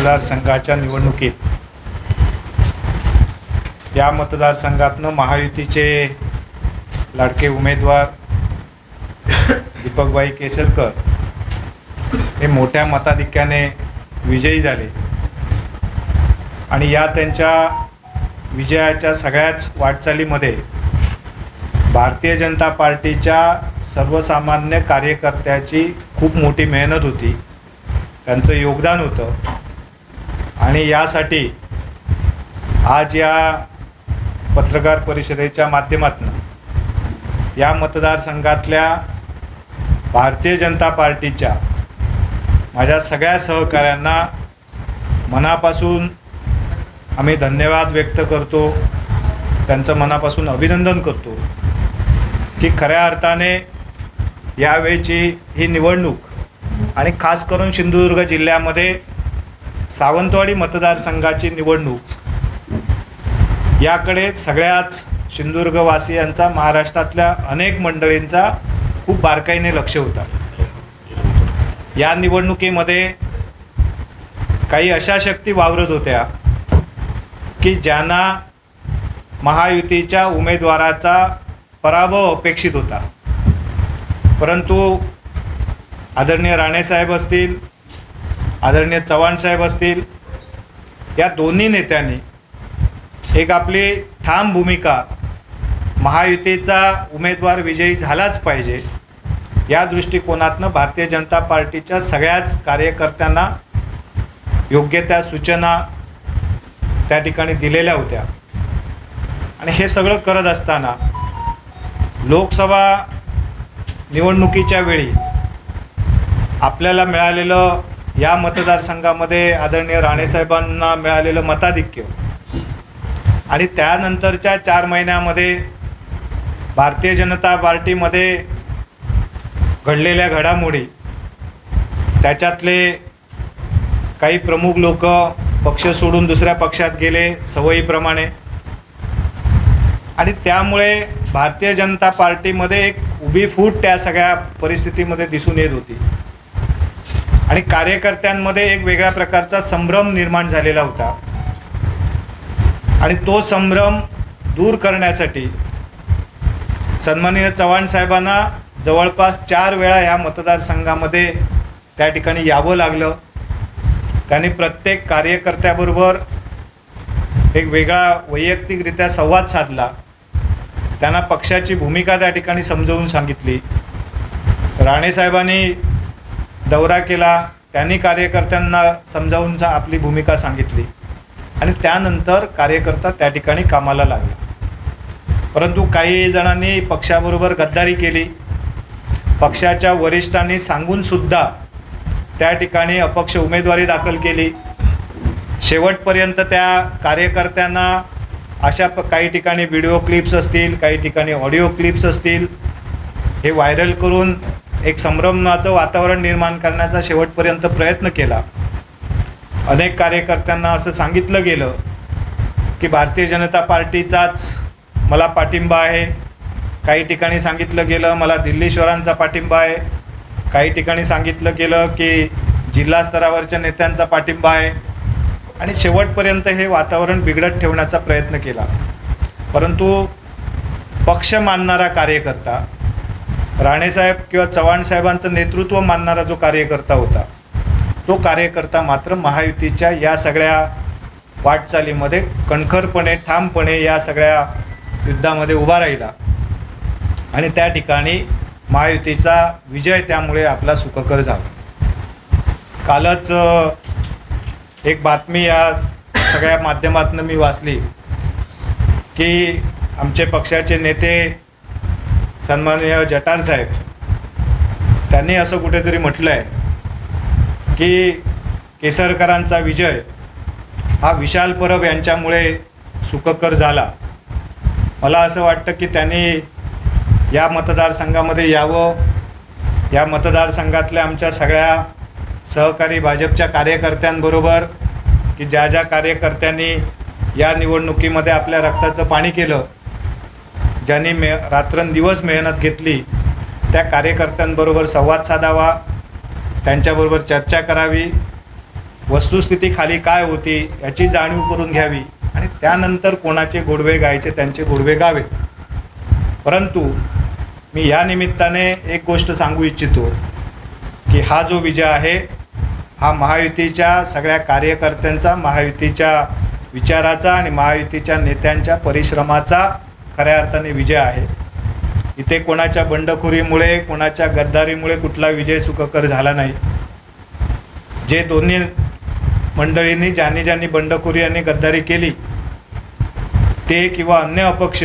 मतदारसंघाच्या निवडणुकीत. या मतदारसंघातनं महायुतीचे लाडके उमेदवार दीपकबाई केसरकर हे मोठ्या मताधिक्याने विजयी झाले. आणि या त्यांच्या विजयाच्या सगळ्याच वाटचालीमध्ये भारतीय जनता पार्टीच्या सर्वसामान्य कार्यकर्त्याची खूप मोठी मेहनत होती. त्यांचं योगदान होतं. आणि यासाठी आज या पत्रकार परिषदेच्या माध्यमातून या मतदारसंघातल्या भारतीय जनता पार्टीच्या माझ्या सगळ्या सहकाऱ्यांना मनापासून आम्ही धन्यवाद व्यक्त करतो. त्यांचं मनापासून अभिनंदन करतो की खऱ्या अर्थाने यावेळची ही निवडणूक आणि खास करून सिंधुदुर्ग जिल्ह्यामध्ये सावंतवाडी मतदारसंघाची निवडणूक. याकडे सगळ्याच सिंधुदुर्गवासियांचा महाराष्ट्रातल्या अनेक मंडळींचा खूप बारकाईने लक्ष होता. या निवडणुकीमध्ये काही अशा शक्ती वावरत होत्या की ज्यांना महायुतीच्या उमेदवाराचा पराभव अपेक्षित होता. परंतु आदरणीय राणेसाहेब असतील आदरणीय चव्हाण साहेब असतील या दोन्ही नेत्यांनी एक आपली ठाम भूमिका महायुतीचा उमेदवार विजयी झालाच पाहिजे या दृष्टिकोनातनं भारतीय जनता पार्टीच्या सगळ्याच कार्यकर्त्यांना योग्य त्या सूचना त्या ठिकाणी दिलेल्या होत्या. आणि हे सगळं करत असताना लोकसभा निवडणुकीच्या वेळी आपल्याला मिळालेलं या मतदारसंघामध्ये आदरणीय राणेसाहेबांना मिळालेलं मताधिक्य. आणि त्यानंतरच्या चार महिन्यामध्ये भारतीय जनता पार्टीमध्ये घडलेल्या घडामोडी त्याच्यातले काही प्रमुख लोक पक्ष सोडून दुसऱ्या पक्षात गेले सवयीप्रमाणे. आणि त्यामुळे भारतीय जनता पार्टीमध्ये एक उभी फूट त्या सगळ्या परिस्थितीमध्ये दिसून येत होती. आणि कार्यकर्त्यांमध्ये एक वेगळ्या प्रकारचा संभ्रम निर्माण झालेला होता. आणि तो संभ्रम दूर करण्यासाठी सन्माननीय चव्हाण साहेबांना जवळपास चार वेळा ह्या मतदारसंघामध्ये त्या ठिकाणी यावं लागलं. त्यांनी प्रत्येक कार्यकर्त्याबरोबर एक वेगळा वैयक्तिकरित्या संवाद साधला. त्यांना पक्षाची भूमिका त्या ठिकाणी समजवून सांगितली. राणेसाहेबांनी दौरा केला त्यांनी कार्यकर्त्यांना समजावून सा- आपली भूमिका सांगितली. आणि त्यानंतर कार्यकर्ता त्या ठिकाणी कामाला लागला. परंतु काही जणांनी पक्षाबरोबर गद्दारी केली. पक्षाच्या वरिष्ठांनी सांगूनसुद्धा त्या ठिकाणी अपक्ष उमेदवारी दाखल केली. शेवटपर्यंत त्या कार्यकर्त्यांना अशा प काही ठिकाणी व्हिडिओ क्लिप्स असतील काही ठिकाणी ऑडिओ क्लिप्स असतील हे व्हायरल करून एक संभ्रमाचं वातावरण निर्माण करण्याचा शेवटपर्यंत प्रयत्न केला. अनेक कार्यकर्त्यांना असं सांगितलं गेलं की भारतीय जनता पार्टीचाच मला पाठिंबा आहे. काही ठिकाणी सांगितलं गेलं मला दिल्लीश्वरांचा पाठिंबा आहे. काही ठिकाणी सांगितलं गेलं की जिल्हा स्तरावरच्या नेत्यांचा पाठिंबा आहे. आणि शेवटपर्यंत हे वातावरण बिघडत ठेवण्याचा प्रयत्न केला. परंतु पक्ष मानणारा कार्यकर्ता राणेसाहेब किंवा चव्हाण साहेबांचं नेतृत्व मानणारा जो कार्यकर्ता होता तो कार्यकर्ता मात्र महायुतीच्या या सगळ्या वाटचालीमध्ये कणखरपणे ठामपणे या सगळ्या युद्धामध्ये उभा राहिला. आणि त्या ठिकाणी महायुतीचा विजय त्यामुळे आपला सुखकर झाला. कालच एक बातमी या सगळ्या माध्यमातून मी वाचली की आमचे पक्षाचे नेते सन्माननीय जटार साहेब त्यांनी असं कुठेतरी म्हटलं आहे की केसरकरांचा विजय हा विशाल परब यांच्यामुळे सुखकर झाला. मला असं वाटतं की त्यांनी या मतदारसंघामध्ये यावं. या मतदारसंघातल्या आमच्या सगळ्या सहकारी भाजपच्या कार्यकर्त्यांबरोबर की ज्या ज्या कार्यकर्त्यांनी या निवडणुकीमध्ये आपल्या रक्ताचं पाणी केलं ज्यांनी मे रात्रंदिवस मेहनत घेतली त्या कार्यकर्त्यांबरोबर संवाद साधावा त्यांच्याबरोबर चर्चा करावी वस्तुस्थिती खाली काय होती याची जाणीव करून घ्यावी आणि त्यानंतर कोणाचे गोडवे गायचे त्यांचे गोडवे गावे. परंतु मी या निमित्ताने एक गोष्ट सांगू इच्छितो की हा जो विजय आहे हा महायुतीच्या सगळ्या कार्यकर्त्यांचा महायुतीच्या विचाराचा आणि महायुतीच्या नेत्यांच्या परिश्रमाचा खऱ्या अर्थाने विजय आहे. इथे कोणाच्या बंडखोरीमुळे कोणाच्या गद्दारीमुळे कुठला विजय सुखकर झाला नाही. जे दोन्ही मंडळींनी ज्यांनी ज्यांनी बंडखोरी आणि गद्दारी केली ते किंवा अन्य अपक्ष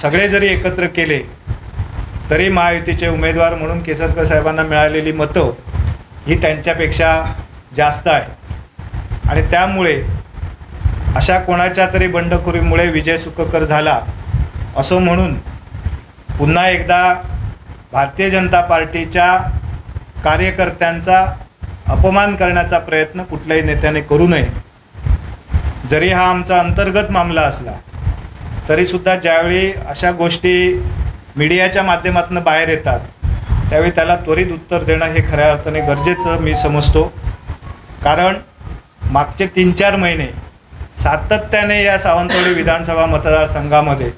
सगळे जरी एकत्र केले तरी महायुतीचे उमेदवार म्हणून केसरकर साहेबांना मिळालेली मतं ही त्यांच्यापेक्षा जास्त आहे आणि त्यामुळे अशा कोणाच्या तरी बंडखोरीमुळे विजय सुखकर झाला असं म्हणून पुन्हा एकदा भारतीय जनता पार्टीच्या कार्यकर्त्यांचा अपमान करण्याचा प्रयत्न कुठल्याही नेत्याने करू नये. जरी हा आमचा अंतर्गत मामला असला तरीसुद्धा ज्यावेळी अशा गोष्टी मीडियाच्या माध्यमातून बाहेर येतात त्यावेळी त्याला त्वरित उत्तर देणं हे खऱ्या अर्थाने गरजेचं मी समजतो. कारण मागचे तीन चार महिने सातत्याने या सावंतवाडी विधानसभा मतदारसंघामध्ये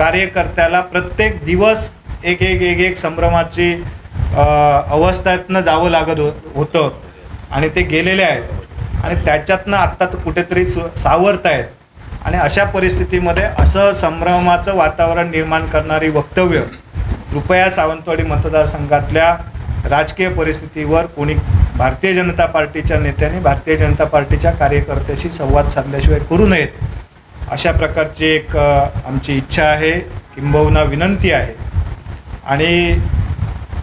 कार्यकर्त्याला प्रत्येक दिवस एक एक एक एक संभ्रमाची अवस्थेतनं जावं लागत हो होतं. आणि ते गेलेले आहेत. आणि त्याच्यातनं आत्ता तर कुठेतरी सु सावरत आहेत. आणि अशा परिस्थितीमध्ये असं संभ्रमाचं वातावरण निर्माण करणारी वक्तव्य कृपया सावंतवाडी मतदारसंघातल्या राजकीय परिस्थितीवर कोणी भारतीय जनता पार्टीच्या नेत्यांनी भारतीय जनता पार्टीच्या कार्यकर्त्याशी संवाद साधल्याशिवाय करू नयेत. अशा प्रकारची एक आमची इच्छा आहे किंबहुना विनंती आहे. आणि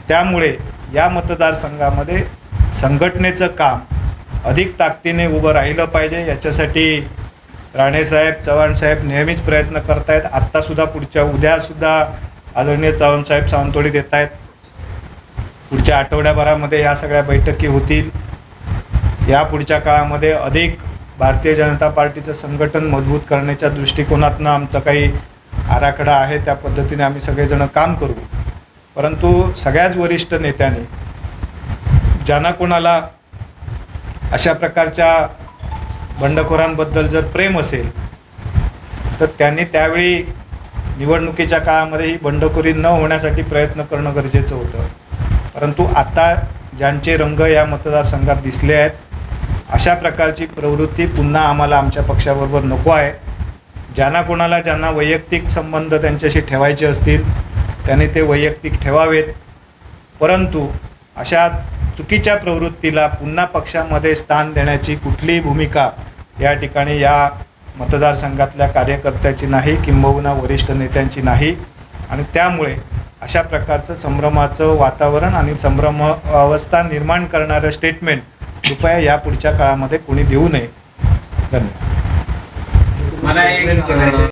त्यामुळे या मतदारसंघामध्ये संघटनेचं काम अधिक ताकदीने उभं राहिलं पाहिजे. याच्यासाठी राणेसाहेब चव्हाणसाहेब नेहमीच प्रयत्न करत आहेत आत्तासुद्धा पुढच्या उद्यासुद्धा आदरणीय चव्हाणसाहेब सावंतवाडीत देत आहेत. पुढच्या आठवड्याभरामध्ये या सगळ्या बैठकी होतील. या पुढच्या काळामध्ये अधिक भारतीय जनता पार्टीचं संघटन मजबूत करण्याच्या दृष्टिकोनातनं आमचा काही आराखडा आहे त्या पद्धतीने आम्ही सगळेजण काम करू. परंतु सगळ्याच वरिष्ठ नेत्यांनी ज्यांना कोणाला अशा प्रकारच्या बंडखोरांबद्दल जर प्रेम असेल तर त्यांनी त्यावेळी निवडणुकीच्या काळामध्ये ही बंडखोरी न होण्यासाठी प्रयत्न करणं गरजेचं होतं. परंतु आता ज्यांचे रंग या मतदारसंघात दिसले आहेत अशा प्रकारची प्रवृत्ती पुन्हा आम्हाला आमच्या पक्षाबरोबर नको आहे. ज्यांना कोणाला ज्यांना वैयक्तिक संबंध त्यांच्याशी ठेवायचे असतील त्यांनी ते वैयक्तिक ठेवावेत. परंतु अशा चुकीच्या प्रवृत्तीला पुन्हा पक्षामध्ये स्थान देण्याची कुठलीही भूमिका या ठिकाणी या मतदारसंघातल्या कार्यकर्त्याची नाही किंबहुना वरिष्ठ नेत्यांची नाही. आणि त्यामुळे अशा प्रकारचं संभ्रमाचं वातावरण आणि संभ्रम अवस्था निर्माण करणारं स्टेटमेंट कृपया या पुढच्या काळामध्ये कोणी देऊ नये. धन्यवाद.